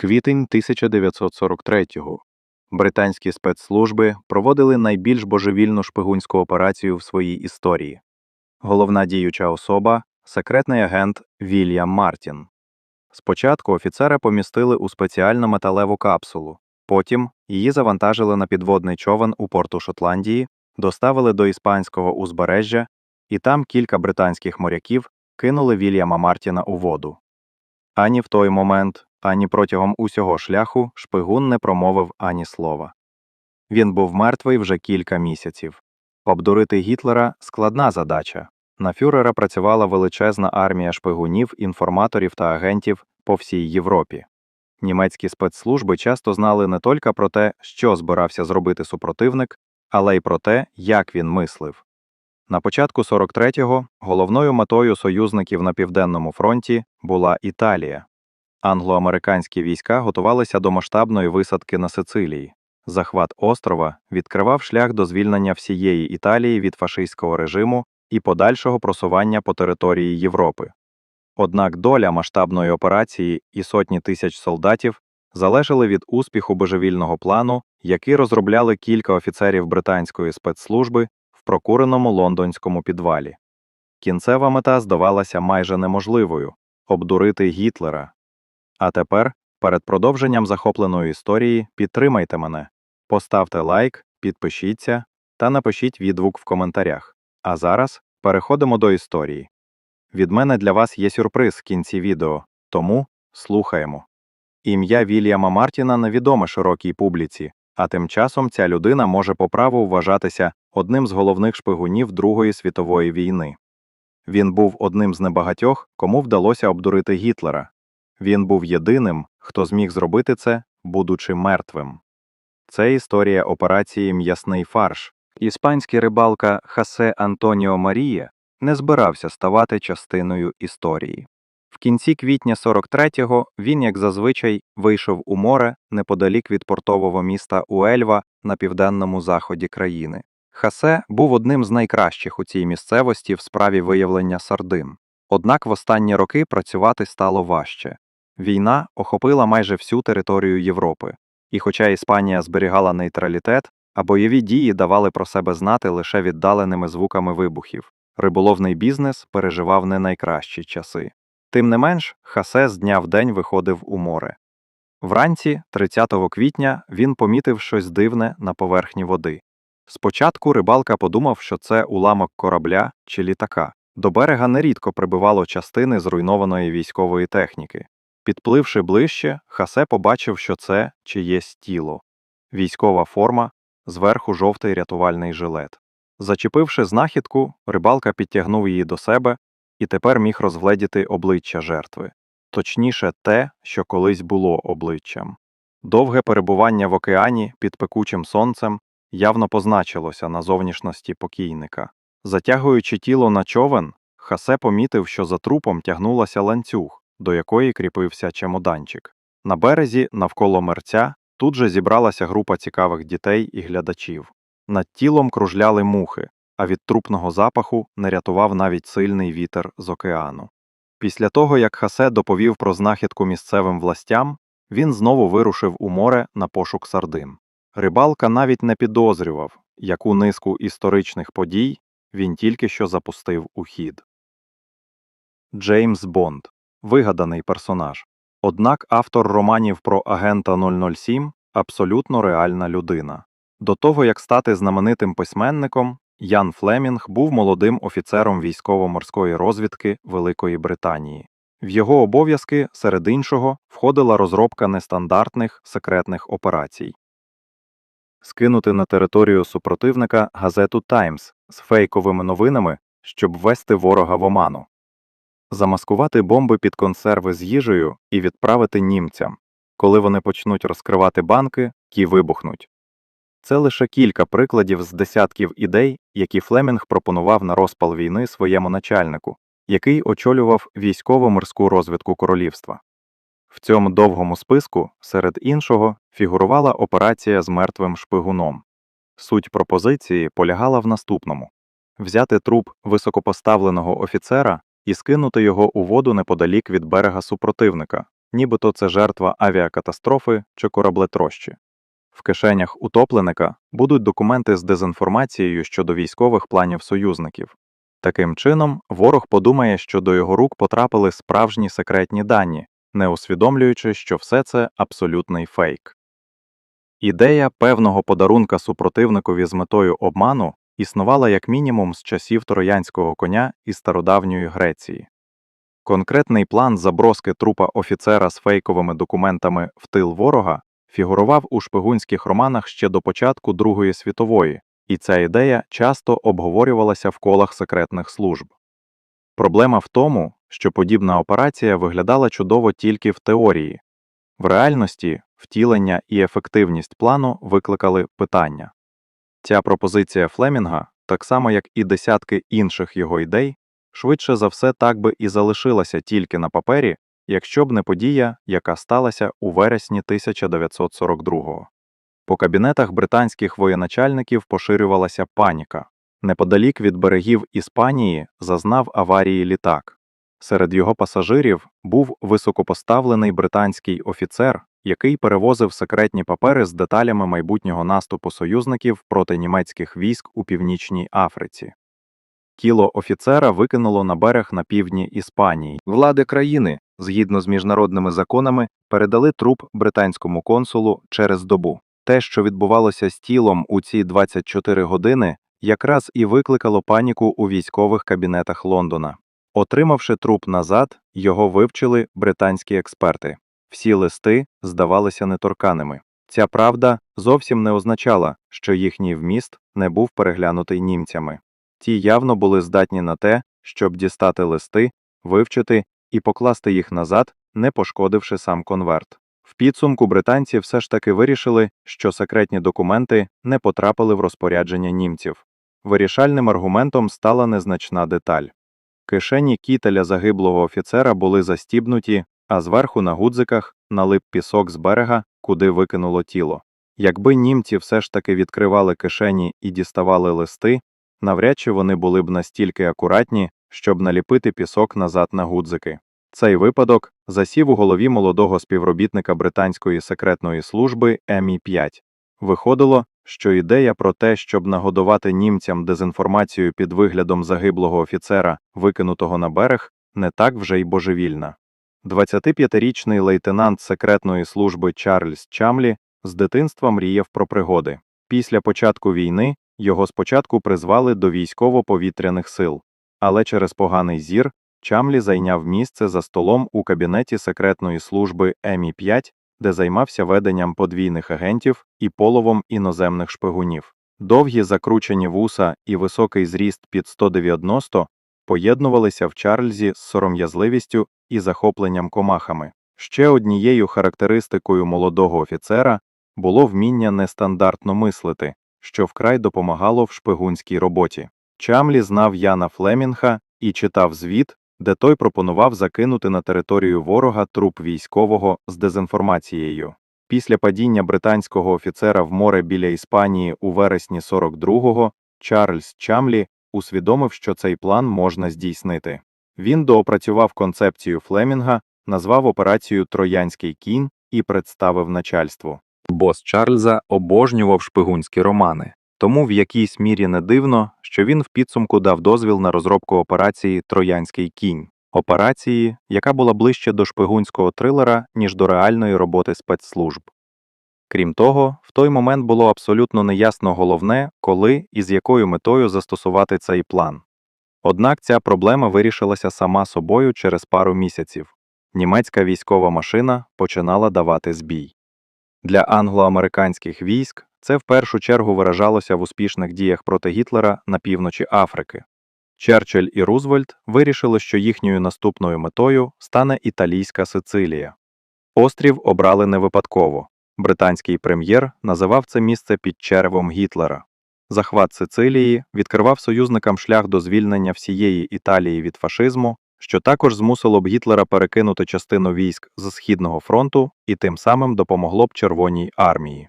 Квітень 1943-го. Британські спецслужби проводили найбільш божевільну шпигунську операцію в своїй історії. Головна діюча особа секретний агент Вільям Мартін. Спочатку офіцера помістили у спеціальну металеву капсулу, потім її завантажили на підводний човен у порту Шотландії, доставили до іспанського узбережжя, і там кілька британських моряків кинули Вільяма Мартіна у воду. Ані в той момент, ані протягом усього шляху шпигун не промовив ані слова. Він був мертвий вже кілька місяців. Обдурити Гітлера складна задача. На фюрера працювала величезна армія шпигунів, інформаторів та агентів по всій Європі. Німецькі спецслужби часто знали не тільки про те, що збирався зробити супротивник, але й про те, як він мислив. На початку 43-го головною метою союзників на південному фронті була Італія. Англо-американські війська готувалися до масштабної висадки на Сицилії. Захват острова відкривав шлях до звільнення всієї Італії від фашистського режиму і подальшого просування по території Європи. Однак доля масштабної операції і сотні тисяч солдатів залежали від успіху божевільного плану, який розробляли кілька офіцерів британської спецслужби в прокуреному лондонському підвалі. Кінцева мета здавалася майже неможливою обдурити Гітлера. А тепер, перед продовженням захопленої історії, підтримайте мене, поставте лайк, підпишіться та напишіть відгук в коментарях. А зараз переходимо до історії. Від мене для вас є сюрприз в кінці відео, тому слухаємо. Ім'я Вільяма Мартіна невідоме широкій публіці, а тим часом ця людина може по праву вважатися одним з головних шпигунів Другої світової війни. Він був одним з небагатьох, кому вдалося обдурити Гітлера. Він був єдиним, хто зміг зробити це, будучи мертвим. Це історія операції М'ясний фарш. Іспанський рибалка Хасе Антоніо Марія не збирався ставати частиною історії. В кінці квітня 43-го він, як зазвичай, вийшов у море неподалік від портового міста Уельва на південному заході країни. Хасе був одним з найкращих у цій місцевості в справі виявлення сардин. Однак в останні роки працювати стало важче. Війна охопила майже всю територію Європи, і хоча Іспанія зберігала нейтралітет, а бойові дії давали про себе знати лише віддаленими звуками вибухів, риболовний бізнес переживав не найкращі часи. Тим не менш, Хасе з дня в день виходив у море. Вранці, 30 квітня, він помітив щось дивне на поверхні води. Спочатку рибалка подумав, що це уламок корабля чи літака. До берега нерідко прибивало частини зруйнованої військової техніки. Підпливши ближче, Хасе побачив, що це чиєсь тіло. Військова форма, зверху жовтий рятувальний жилет. Зачепивши знахідку, рибалка підтягнув її до себе і тепер міг розгледіти обличчя жертви. Точніше, те, що колись було обличчям. Довге перебування в океані під пекучим сонцем явно позначилося на зовнішності покійника. Затягуючи тіло на човен, Хасе помітив, що за трупом тягнулася ланцюг, до якої кріпився чемоданчик. На березі, навколо мерця, тут же зібралася група цікавих дітей і глядачів. Над тілом кружляли мухи, а від трупного запаху не рятував навіть сильний вітер з океану. Після того, як Хасе доповів про знахідку місцевим властям, він знову вирушив у море на пошук сардин. Рибалка навіть не підозрював, яку низку історичних подій він тільки що запустив у хід. Джеймс Бонд вигаданий персонаж. Однак автор романів про агента 007 абсолютно реальна людина. До того як стати знаменитим письменником, Ян Флемінг був молодим офіцером військово-морської розвідки Великої Британії. В його обов'язки, серед іншого, входила розробка нестандартних секретних операцій. Скинути на територію супротивника газету Таймс з фейковими новинами, щоб ввести ворога в оману, замаскувати бомби під консерви з їжею і відправити німцям, коли вони почнуть розкривати банки, ті вибухнуть. Це лише кілька прикладів з десятків ідей, які Флемінг пропонував на розпал війни своєму начальнику, який очолював військово-морську розвідку королівства. В цьому довгому списку, серед іншого, фігурувала операція з мертвим шпигуном. Суть пропозиції полягала в наступному взяти труп високопоставленого офіцера і скинути його у воду неподалік від берега супротивника, нібито це жертва авіакатастрофи чи кораблетрощі. В кишенях утопленика будуть документи з дезінформацією щодо військових планів союзників. Таким чином, ворог подумає, що до його рук потрапили справжні секретні дані, не усвідомлюючи, що все це абсолютний фейк. Ідея певного подарунка супротивникові з метою обману існувала як мінімум з часів троянського коня і стародавньої Греції. Конкретний план заброски трупа офіцера з фейковими документами в тил ворога фігурував у шпигунських романах ще до початку Другої світової, і ця ідея часто обговорювалася в колах секретних служб. Проблема в тому, що подібна операція виглядала чудово тільки в теорії. В реальності втілення і ефективність плану викликали питання. Ця пропозиція Флемінга, так само як і десятки інших його ідей, швидше за все так би і залишилася тільки на папері, якщо б не подія, яка сталася у вересні 1942-го. По кабінетах британських воєначальників поширювалася паніка. Неподалік від берегів Іспанії зазнав аварії літак. Серед його пасажирів був високопоставлений британський офіцер, який перевозив секретні папери з деталями майбутнього наступу союзників проти німецьких військ у Північній Африці. Тіло офіцера викинуло на берег на півдні Іспанії. Влади країни, згідно з міжнародними законами, передали труп британському консулу через добу. Те, що відбувалося з тілом у ці 24 години, якраз і викликало паніку у військових кабінетах Лондона. Отримавши труп назад, його вивчили британські експерти. Всі листи здавалися неторканими. Ця правда зовсім не означала, що їхній вміст не був переглянутий німцями. Ті явно були здатні на те, щоб дістати листи, вивчити і покласти їх назад, не пошкодивши сам конверт. В підсумку британці все ж таки вирішили, що секретні документи не потрапили в розпорядження німців. Вирішальним аргументом стала незначна деталь. Кишені кітеля загиблого офіцера були застібнуті, а зверху на гудзиках налип пісок з берега, куди викинуло тіло. Якби німці все ж таки відкривали кишені і діставали листи, навряд чи вони були б настільки акуратні, щоб наліпити пісок назад на гудзики. Цей випадок засів у голові молодого співробітника британської секретної служби МІ-5. Виходило, що ідея про те, щоб нагодувати німцям дезінформацію під виглядом загиблого офіцера, викинутого на берег, не так вже й божевільна. 25-річний лейтенант секретної служби Чарльз Чамлі з дитинства мріяв про пригоди. Після початку війни його спочатку призвали до військово-повітряних сил, але через поганий зір Чамлі зайняв місце за столом у кабінеті секретної служби ЕМІ-5, де займався веденням подвійних агентів і половом іноземних шпигунів. Довгі закручені вуса і високий зріст під 190 поєднувалися в Чарльзі з сором'язливістю і захопленням комахами. Ще однією характеристикою молодого офіцера було вміння нестандартно мислити, що вкрай допомагало в шпигунській роботі. Чамлі знав Яна Флемінга і читав звіт, де той пропонував закинути на територію ворога труп військового з дезінформацією. Після падіння британського офіцера в море біля Іспанії у вересні 42-го Чарльз Чамлі усвідомив, що цей план можна здійснити. Він доопрацював концепцію Флемінга, назвав операцію Троянський кінь і представив начальству. Бос Чарльза обожнював шпигунські романи, тому в якійсь мірі не дивно, що він в підсумку дав дозвіл на розробку операції Троянський кінь, операції, яка була ближче до шпигунського трилера, ніж до реальної роботи спецслужб. Крім того, в той момент було абсолютно неясно головне, коли і з якою метою застосувати цей план. Однак ця проблема вирішилася сама собою через пару місяців. Німецька військова машина починала давати збій. Для англо-американських військ це в першу чергу виражалося в успішних діях проти Гітлера на півночі Африки. Черчилль і Рузвельт вирішили, що їхньою наступною метою стане італійська Сицилія. Острів обрали не випадково. Британський прем'єр називав це місце під черевом Гітлера. Захват Сицилії відкривав союзникам шлях до звільнення всієї Італії від фашизму, що також змусило б Гітлера перекинути частину військ з Східного фронту і тим самим допомогло б Червоній армії.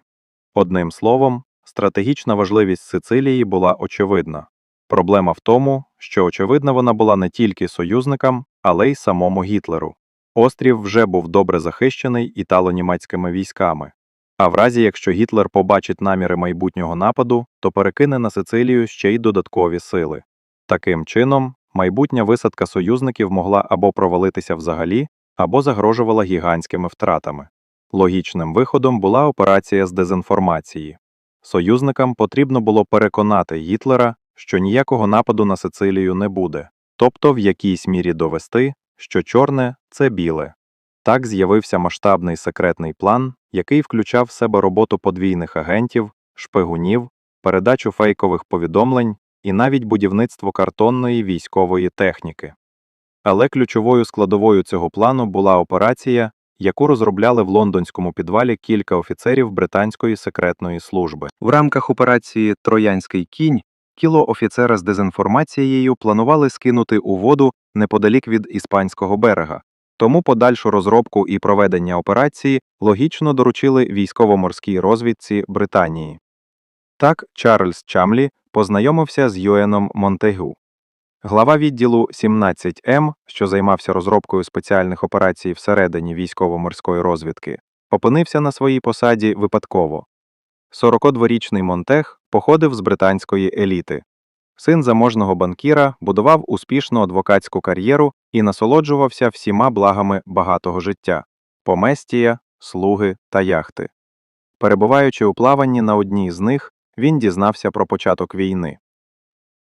Одним словом, стратегічна важливість Сицилії була очевидна. Проблема в тому, що очевидна вона була не тільки союзникам, але й самому Гітлеру. Острів вже був добре захищений італо-німецькими військами. А в разі, якщо Гітлер побачить наміри майбутнього нападу, то перекине на Сицилію ще й додаткові сили. Таким чином, майбутня висадка союзників могла або провалитися взагалі, або загрожувала гігантськими втратами. Логічним виходом була операція з дезінформації. Союзникам потрібно було переконати Гітлера, що ніякого нападу на Сицилію не буде, тобто в якійсь мірі довести, що чорне це біле. Так з'явився масштабний секретний план, який включав в себе роботу подвійних агентів, шпигунів, передачу фейкових повідомлень і навіть будівництво картонної військової техніки. Але ключовою складовою цього плану була операція, яку розробляли в лондонському підвалі кілька офіцерів британської секретної служби. В рамках операції Троянський кінь кіло офіцера з дезінформацією планували скинути у воду неподалік від іспанського берега. Тому подальшу розробку і проведення операції логічно доручили військово-морській розвідці Британії. Так Чарльз Чамлі познайомився з Юеном Монтегю. Глава відділу 17М, що займався розробкою спеціальних операцій всередині військово-морської розвідки, опинився на своїй посаді випадково. 42-річний Монтег походив з британської еліти. Син заможного банкіра будував успішну адвокатську кар'єру і насолоджувався всіма благами багатого життя поместія, слуги та яхти. Перебуваючи у плаванні на одній з них, він дізнався про початок війни.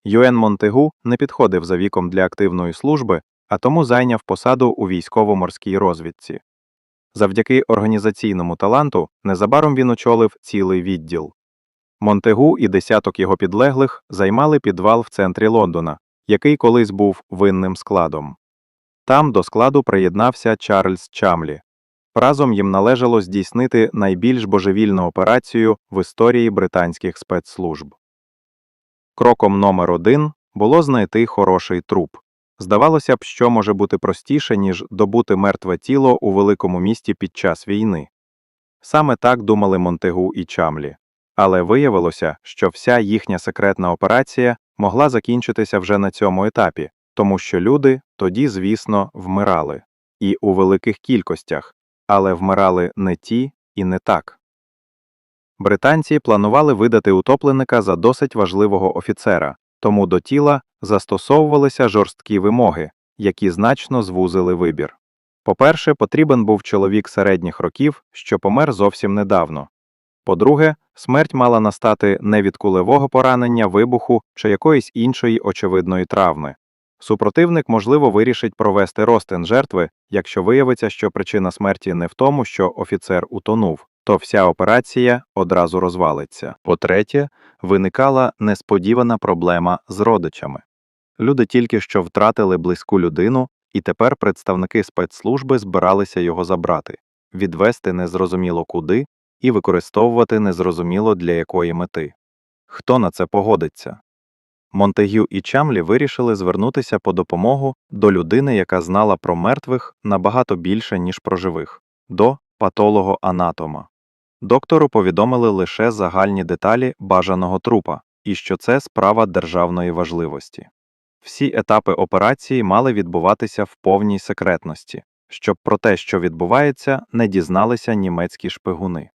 Юен Монтегу не підходив за віком для активної служби, а тому зайняв посаду у військово-морській розвідці. Завдяки організаційному таланту незабаром він очолив цілий відділ. Монтегу і десяток його підлеглих займали підвал в центрі Лондона, який колись був винним складом. Там до складу приєднався Чарльз Чамлі. Разом їм належало здійснити найбільш божевільну операцію в історії британських спецслужб. Кроком номер один було знайти хороший труп. Здавалося б, що може бути простіше, ніж добути мертве тіло у великому місті під час війни. Саме так думали Монтегу і Чамлі. Але виявилося, що вся їхня секретна операція могла закінчитися вже на цьому етапі, тому що люди тоді, звісно, вмирали. І у великих кількостях, але вмирали не ті і не так. Британці планували видати утопленика за досить важливого офіцера, тому до тіла застосовувалися жорсткі вимоги, які значно звузили вибір. По-перше, потрібен був чоловік середніх років, що помер зовсім недавно. По-друге, смерть мала настати не від кулевого поранення, вибуху чи якоїсь іншої очевидної травми. Супротивник, можливо, вирішить провести розтин жертви, якщо виявиться, що причина смерті не в тому, що офіцер утонув, то вся операція одразу розвалиться. По-третє, виникала несподівана проблема з родичами. Люди тільки що втратили близьку людину, і тепер представники спецслужби збиралися його забрати, відвести незрозуміло куди і використовувати незрозуміло для якої мети. Хто на це погодиться? Монтегю і Чамлі вирішили звернутися по допомогу до людини, яка знала про мертвих набагато більше, ніж про живих, до патолого-анатома. Доктору повідомили лише загальні деталі бажаного трупа, і що це справа державної важливості. Всі етапи операції мали відбуватися в повній секретності, щоб про те, що відбувається, не дізналися німецькі шпигуни.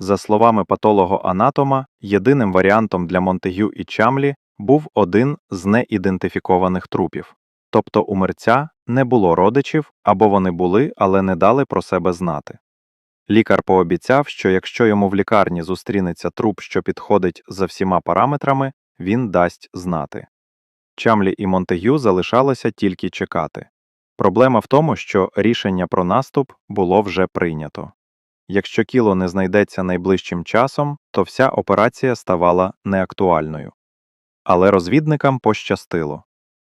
За словами патолого-анатома, єдиним варіантом для Монтегю і Чамлі був один з неідентифікованих трупів, тобто у мерця не було родичів або вони були, але не дали про себе знати. Лікар пообіцяв, що якщо йому в лікарні зустрінеться труп, що підходить за всіма параметрами, він дасть знати. Чамлі і Монтегю залишалося тільки чекати. Проблема в тому, що рішення про наступ було вже прийнято. Якщо кіло не знайдеться найближчим часом, то вся операція ставала неактуальною. Але розвідникам пощастило.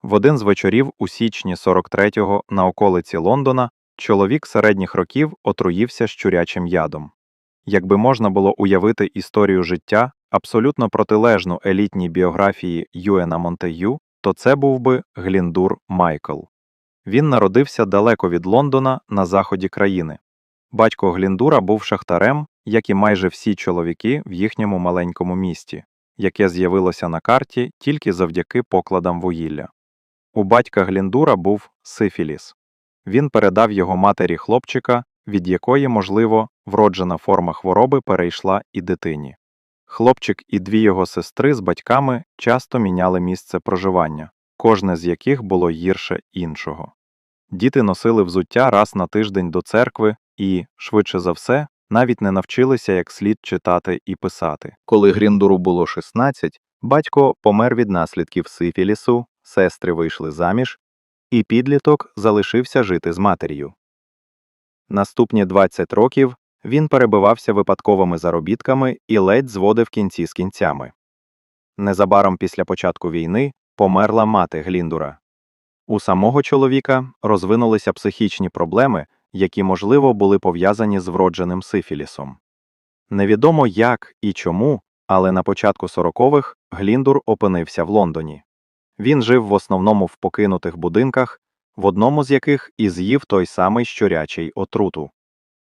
В один з вечорів у січні 43-го на околиці Лондона чоловік середніх років отруївся щурячим ядом. Якби можна було уявити історію життя абсолютно протилежну елітній біографії Юена Монтегю, то це був би Гліндур Майкл. Він народився далеко від Лондона на заході країни. Батько Гліндура був шахтарем, як і майже всі чоловіки в їхньому маленькому місті, яке з'явилося на карті тільки завдяки покладам вугілля. У батька Гліндура був сифіліс. він передав його матері хлопчика, від якої, можливо, вроджена форма хвороби перейшла і дитині. Хлопчик і дві його сестри з батьками часто міняли місце проживання, кожне з яких було гірше іншого. Діти носили взуття раз на тиждень до церкви і, швидше за все, навіть не навчилися як слід читати і писати. Коли Гріндуру було 16, батько помер від наслідків сифілісу, сестри вийшли заміж, і підліток залишився жити з матір'ю. Наступні 20 років він перебивався випадковими заробітками і ледь зводив кінці з кінцями. Незабаром після початку війни померла мати Гліндура. У самого чоловіка розвинулися психічні проблеми, які, можливо, були пов'язані з вродженим сифілісом. Невідомо як і чому, але на початку 40-х Гліндур опинився в Лондоні. Він жив в основному в покинутих будинках, в одному з яких і з'їв той самий щурячий отруту.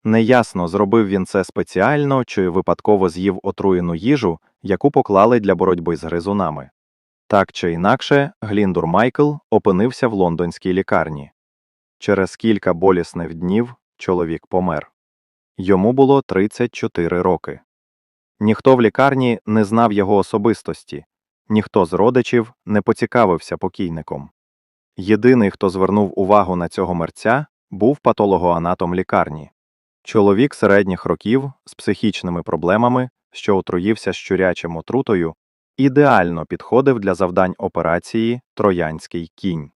Неясно, зробив він це спеціально чи випадково з'їв отруєну їжу, яку поклали для боротьби з гризунами. Так чи інакше, Гліндур Майкл опинився в лондонській лікарні. Через кілька болісних днів чоловік помер. Йому було 34 роки. Ніхто в лікарні не знав його особистості, ніхто з родичів не поцікавився покійником. Єдиний, хто звернув увагу на цього мерця, був патологоанатом лікарні. Чоловік середніх років з психічними проблемами, що отруївся щурячим отрутою, ідеально підходив для завдань операції Троянський кінь.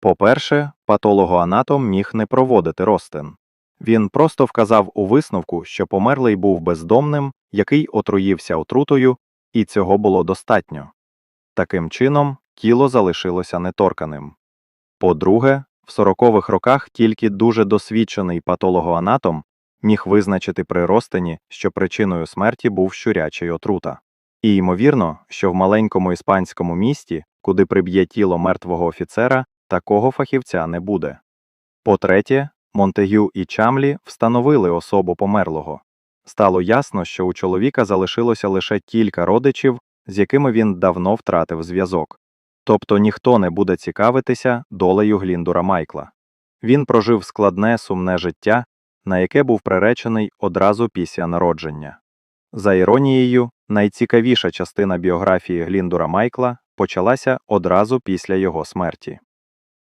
По-перше, патологоанатом міг не проводити розтин. Він просто вказав у висновку, що померлий був бездомним, який отруївся отрутою, і цього було достатньо. Таким чином, тіло залишилося неторканим. По-друге, в сорокових роках тільки дуже досвідчений патологоанатом міг визначити при розтині, що причиною смерті був щурячий отрута. І ймовірно, що в маленькому іспанському місті, куди приб'є тіло мертвого офіцера, такого фахівця не буде. По-третє, Монтегю і Чамлі встановили особу померлого. Стало ясно, що у чоловіка залишилося лише кілька родичів, з якими він давно втратив зв'язок. Тобто ніхто не буде цікавитися долею Гліндура Майкла. Він прожив складне сумне життя, на яке був приречений одразу після народження. За іронією, найцікавіша частина біографії Гліндура Майкла почалася одразу після його смерті.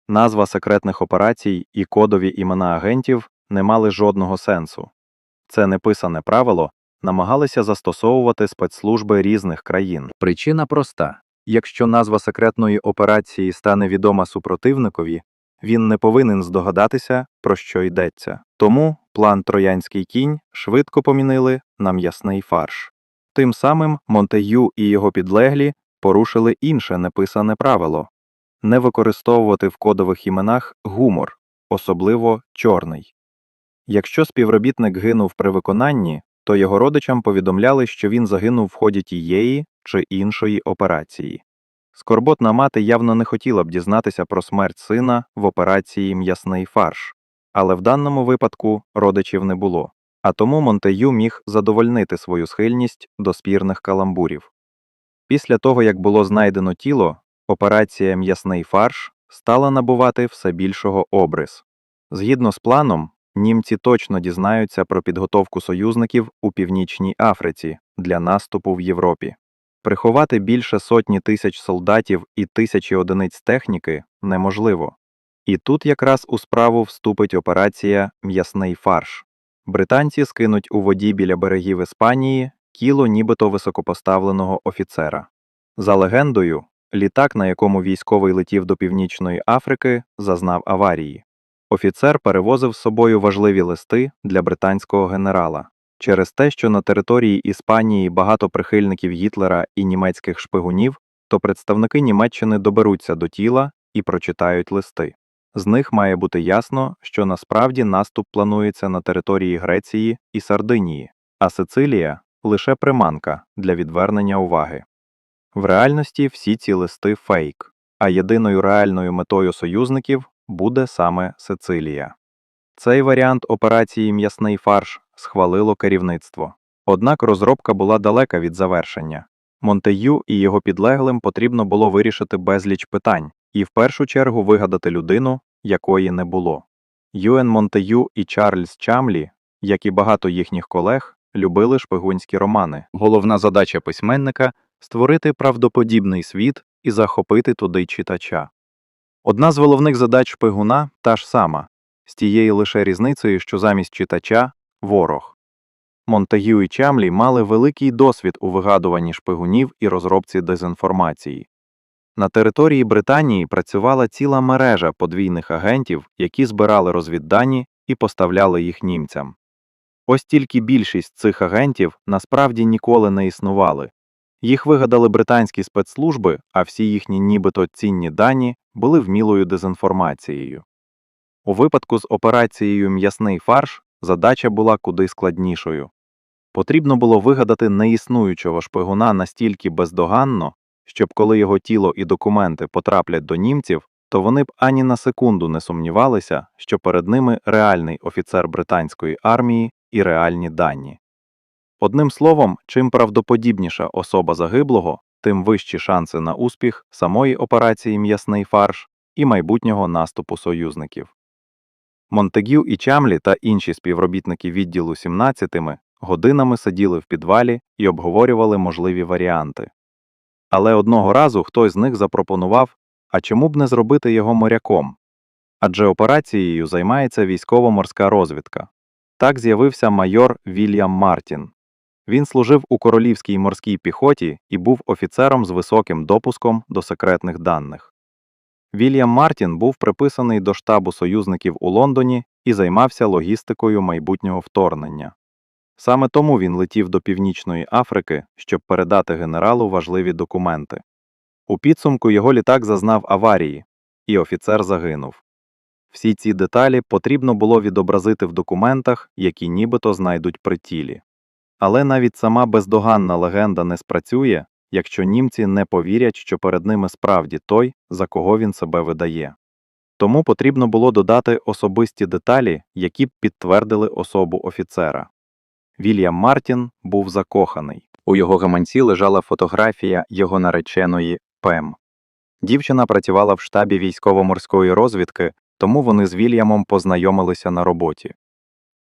Назва секретних операцій і кодові імена агентів не мали жодного сенсу. Це неписане правило намагалися застосовувати спецслужби різних країн. Причина проста якщо назва секретної операції стане відома супротивникові, він не повинен здогадатися, про що йдеться. Тому план Троянський кінь швидко помінили на м'ясний фарш. Тим самим Монтегю і його підлеглі порушили інше неписане правило не використовувати в кодових іменах гумор, особливо чорний. Якщо співробітник гинув при виконанні, то його родичам повідомляли, що він загинув в ході тієї чи іншої операції. Скорботна мати явно не хотіла б дізнатися про смерть сина в операції м'ясний фарш, але в даному випадку родичів не було, а тому Монтею міг задовольнити свою схильність до спірних каламбурів. Після того, як було знайдено тіло, операція м'ясний фарш стала набувати все більшого обрис. Згідно з планом, німці точно дізнаються про підготовку союзників у Північній Африці для наступу в Європі. Приховати більше сотні тисяч солдатів і тисячі одиниць техніки неможливо. І тут якраз у справу вступить операція М'ясний фарш. Британці скинуть у воді біля берегів Іспанії кіло нібито високопоставленого офіцера. За легендою, літак, на якому військовий летів до Північної Африки, зазнав аварії. Офіцер перевозив з собою важливі листи для британського генерала. Через те, що на території Іспанії багато прихильників Гітлера і німецьких шпигунів, то представники Німеччини доберуться до тіла і прочитають листи. З них має бути ясно, що насправді наступ планується на території Греції і Сардинії, а Сицилія лише приманка для відвернення уваги. В реальності всі ці листи фейк, а єдиною реальною метою союзників буде саме Сицилія. Цей варіант операції М'ясний фарш схвалило керівництво. Однак розробка була далека від завершення. Монтею і його підлеглим потрібно було вирішити безліч питань і в першу чергу вигадати людину, якої не було. Юен Монтею і Чарльз Чамлі, як і багато їхніх колег, любили шпигунські романи. Головна задача письменника створити правдоподібний світ і захопити туди читача. Одна з головних задач шпигуна та ж сама, з тією лише різницею, що замість читача ворог. Монтегю і Чамлі мали великий досвід у вигадуванні шпигунів і розробці дезінформації. На території Британії працювала ціла мережа подвійних агентів, які збирали розвіддані і поставляли їх німцям. Ось тільки більшість цих агентів насправді ніколи не існували. Їх вигадали британські спецслужби, а всі їхні нібито цінні дані були вмілою дезінформацією. У випадку з операцією М'ясний фарш задача була куди складнішою. Потрібно було вигадати неіснуючого шпигуна настільки бездоганно, щоб коли його тіло і документи потраплять до німців, то вони б ані на секунду не сумнівалися, що перед ними реальний офіцер британської армії і реальні дані. Одним словом, чим правдоподібніша особа загиблого, тим вищі шанси на успіх самої операції М'ясний фарш і майбутнього наступу союзників. Монтегю і Чамлі та інші співробітники відділу 17-ми годинами сиділи в підвалі і обговорювали можливі варіанти. Але одного разу хтось з них запропонував, а чому б не зробити його моряком? Адже операцією займається військово-морська розвідка. Так з'явився майор Вільям Мартін. Він служив у королівській морській піхоті і був офіцером з високим допуском до секретних даних. Вільям Мартін був приписаний до штабу союзників у Лондоні і займався логістикою майбутнього вторгнення. Саме тому він летів до Північної Африки, щоб передати генералу важливі документи. У підсумку його літак зазнав аварії, і офіцер загинув. Всі ці деталі потрібно було відобразити в документах, які нібито знайдуть при тілі. Але навіть сама бездоганна легенда не спрацює, якщо німці не повірять, що перед ними справді той, за кого він себе видає. Тому потрібно було додати особисті деталі, які б підтвердили особу офіцера. Вільям Мартін був закоханий. У його гаманці лежала фотографія його нареченої Пем. Дівчина працювала в штабі військово-морської розвідки, тому вони з Вільямом познайомилися на роботі.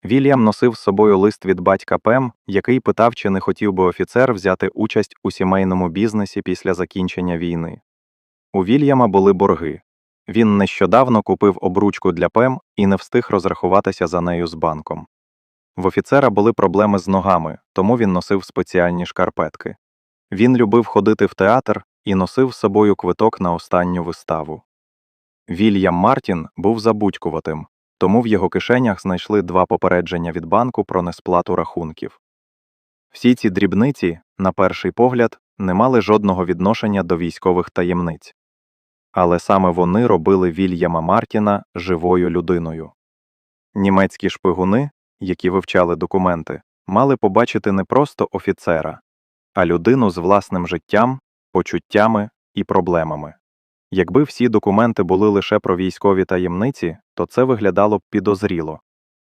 Вільям носив з собою лист від батька Пем, який питав, чи не хотів би офіцер взяти участь у сімейному бізнесі після закінчення війни. У Вільяма були борги. Він нещодавно купив обручку для Пем і не встиг розрахуватися за нею з банком. В офіцера були проблеми з ногами, тому він носив спеціальні шкарпетки. Він любив ходити в театр і носив з собою квиток на останню виставу. Вільям Мартін був забудькуватим, тому в його кишенях знайшли два попередження від банку про несплату рахунків. Всі ці дрібниці, на перший погляд, не мали жодного відношення до військових таємниць. Але саме вони робили Вільяма Мартіна живою людиною. Німецькі шпигуни, які вивчали документи, мали побачити не просто офіцера, а людину з власним життям, почуттями і проблемами. Якби всі документи були лише про військові таємниці, то це виглядало б підозріло.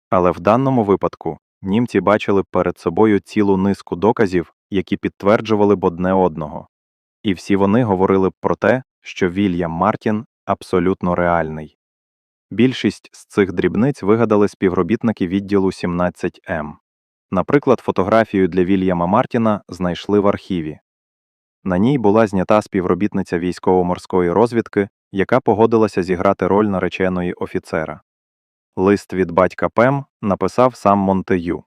Але в даному випадку німці бачили перед собою цілу низку доказів, які підтверджували б одне одного. І всі вони говорили б про те, що Вільям Мартін абсолютно реальний. Більшість з цих дрібниць вигадали співробітники відділу 17М. Наприклад, фотографію для Вільяма Мартіна знайшли в архіві. На ній була знята співробітниця військово-морської розвідки, яка погодилася зіграти роль нареченої офіцера. Лист від батька Пем написав сам Монтею.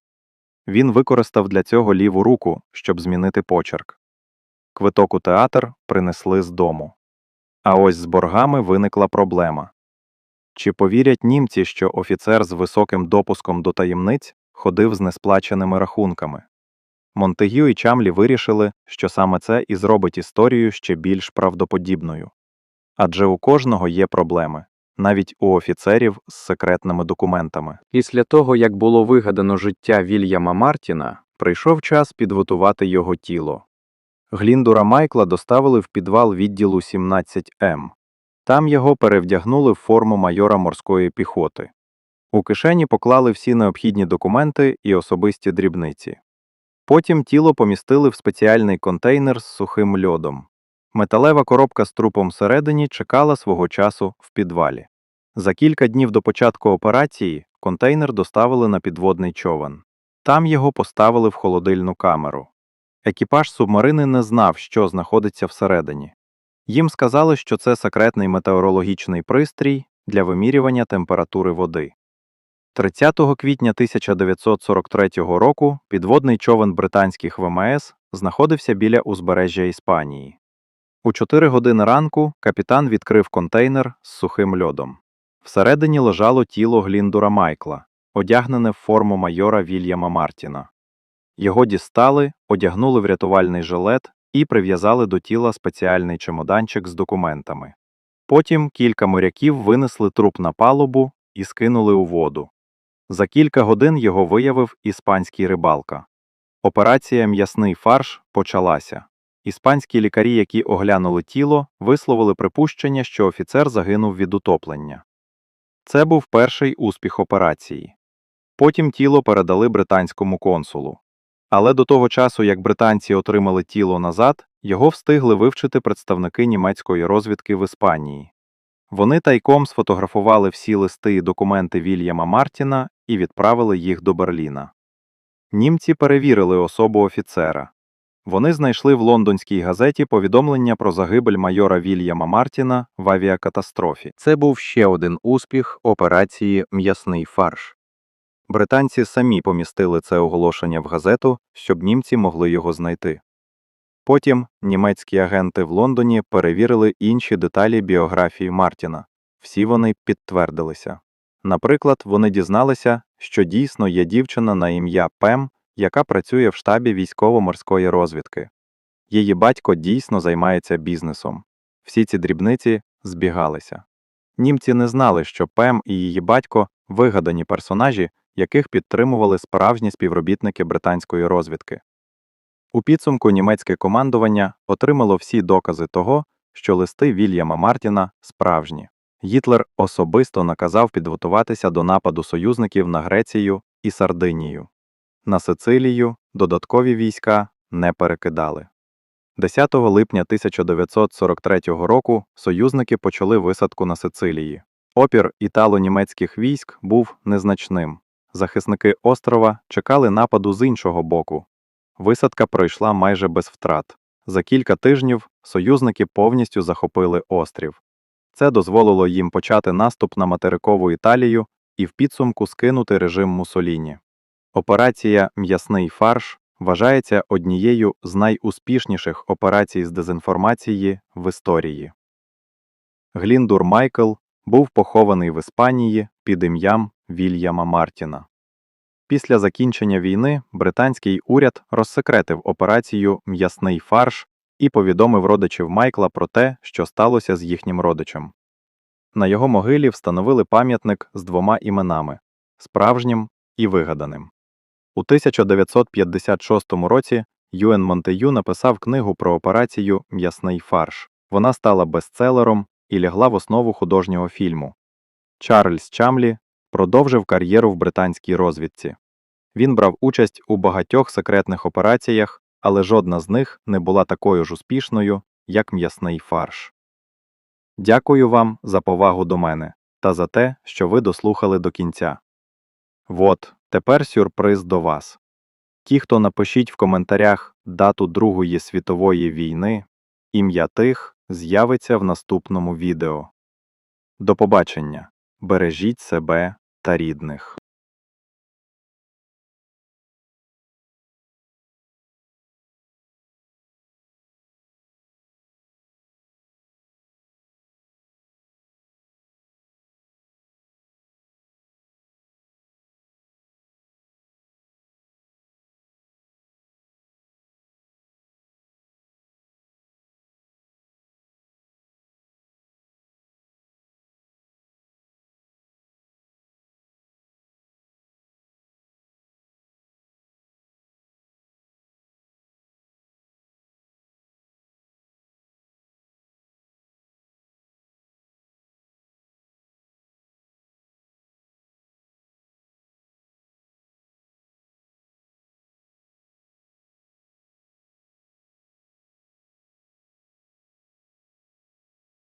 Він використав для цього ліву руку, щоб змінити почерк. Квиток у театр принесли з дому. А ось з боргами виникла проблема. Чи повірять німці, що офіцер з високим допуском до таємниць ходив з несплаченими рахунками? Монтегю і Чамлі вирішили, що саме це і зробить історію ще більш правдоподібною. Адже у кожного є проблеми, навіть у офіцерів з секретними документами. Після того, як було вигадано життя Вільяма Мартіна, прийшов час підготувати його тіло. Гліндура Майкла доставили в підвал відділу 17М. Там його перевдягнули в форму майора морської піхоти. У кишені поклали всі необхідні документи і особисті дрібниці. Потім тіло помістили в спеціальний контейнер з сухим льодом. Металева коробка з трупом всередині чекала свого часу в підвалі. За кілька днів до початку операції контейнер доставили на підводний човен. Там його поставили в холодильну камеру. Екіпаж субмарини не знав, що знаходиться всередині. Їм сказали, що це секретний метеорологічний пристрій для вимірювання температури води. 30 квітня 1943 року підводний човен британських ВМС знаходився біля узбережжя Іспанії. У 4 години ранку капітан відкрив контейнер з сухим льодом. Всередині лежало тіло Гліндура Майкла, одягнене в форму майора Вільяма Мартіна. Його дістали, одягнули в рятувальний жилет і прив'язали до тіла спеціальний чемоданчик з документами. Потім кілька моряків винесли труп на палубу і скинули у воду. За кілька годин його виявив іспанський рибалка. Операція М'ясний фарш почалася. Іспанські лікарі, які оглянули тіло, висловили припущення, що офіцер загинув від утоплення. Це був перший успіх операції. Потім тіло передали британському консулу. Але до того часу, як британці отримали тіло назад, його встигли вивчити представники німецької розвідки в Іспанії. Вони тайком сфотографували всі листи і документи Вільяма Мартіна і відправили їх до Берліна. Німці перевірили особу офіцера. Вони знайшли в лондонській газеті повідомлення про загибель майора Вільяма Мартіна в авіакатастрофі. Це був ще один успіх операції М'ясний фарш. Британці самі помістили це оголошення в газету, щоб німці могли його знайти. Потім німецькі агенти в Лондоні перевірили інші деталі біографії Мартіна. Всі вони підтвердилися. Наприклад, вони дізналися, що дійсно є дівчина на ім'я Пем, яка працює в штабі військово-морської розвідки. Її батько дійсно займається бізнесом. Всі ці дрібниці збігалися. Німці не знали, що Пем і її батько вигадані персонажі, яких підтримували справжні співробітники британської розвідки. У підсумку німецьке командування отримало всі докази того, що листи Вільяма Мартіна справжні. Гітлер особисто наказав підготуватися до нападу союзників на Грецію і Сардинію. На Сицилію додаткові війська не перекидали. 10 липня 1943 року союзники почали висадку на Сицилії. Опір італо-німецьких військ був незначним. Захисники острова чекали нападу з іншого боку. Висадка пройшла майже без втрат. За кілька тижнів союзники повністю захопили острів. Це дозволило їм почати наступ на материкову Італію і в підсумку скинути режим Муссоліні. Операція М'ясний фарш вважається однією з найуспішніших операцій з дезінформації в історії. Гліндур Майкл був похований в Іспанії під ім'ям Вільяма Мартіна. Після закінчення війни британський уряд розсекретив операцію М'ясний фарш і повідомив родичів Майкла про те, що сталося з їхнім родичем. На його могилі встановили пам'ятник з двома іменами справжнім і вигаданим. У 1956 році Юен Монтею написав книгу про операцію М'ясний фарш. Вона стала бестселером і лягла в основу художнього фільму. Чарльз Чамлі продовжив кар'єру в британській розвідці. Він брав участь у багатьох секретних операціях, але жодна з них не була такою ж успішною, як м'ясний фарш. Дякую вам за повагу до мене та за те, що ви дослухали до кінця. Вот, тепер сюрприз до вас. Ті, хто напишіть в коментарях дату Другої світової війни, ім'я тих з'явиться в наступному відео. До побачення! Бережіть себе та рідних.